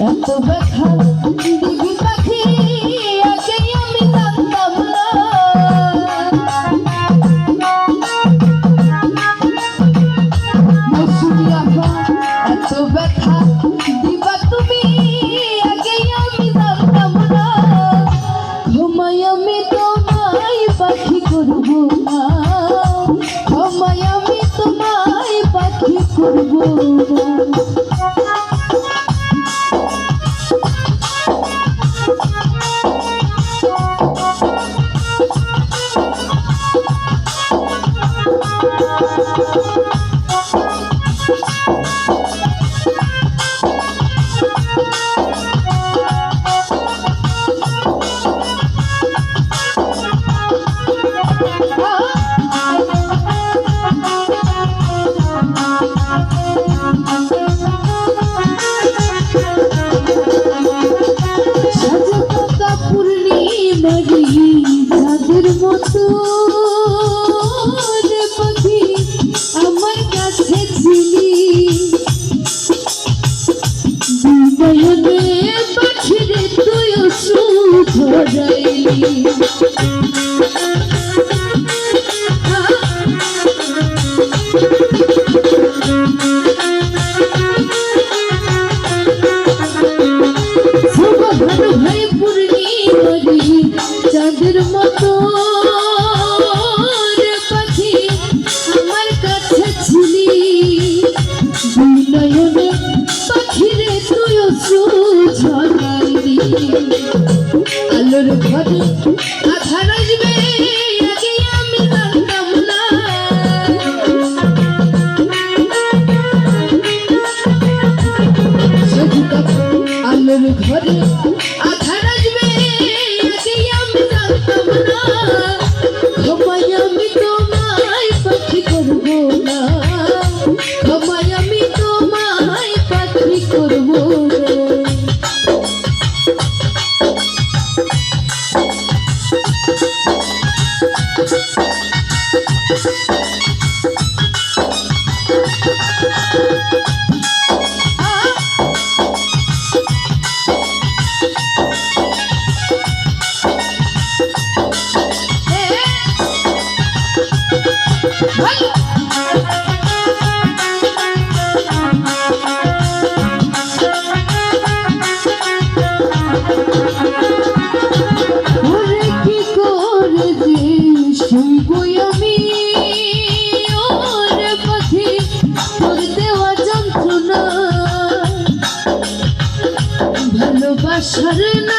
এত ব্যথা দিদি পাখি আগে আমি কাঁদতাম না। মৌসুমি আহা এত ব্যথা, দিবা তুমি, আগে আমি কাঁদতাম না। তোমায় আমি তোমায় পাখি করব না। তোমায় আমি তোমায় পাখি করব না। সুখ ধরাইলি আলোর ঘরে আধার আসবে। ভালোবাসার নামে রে তোর ছিল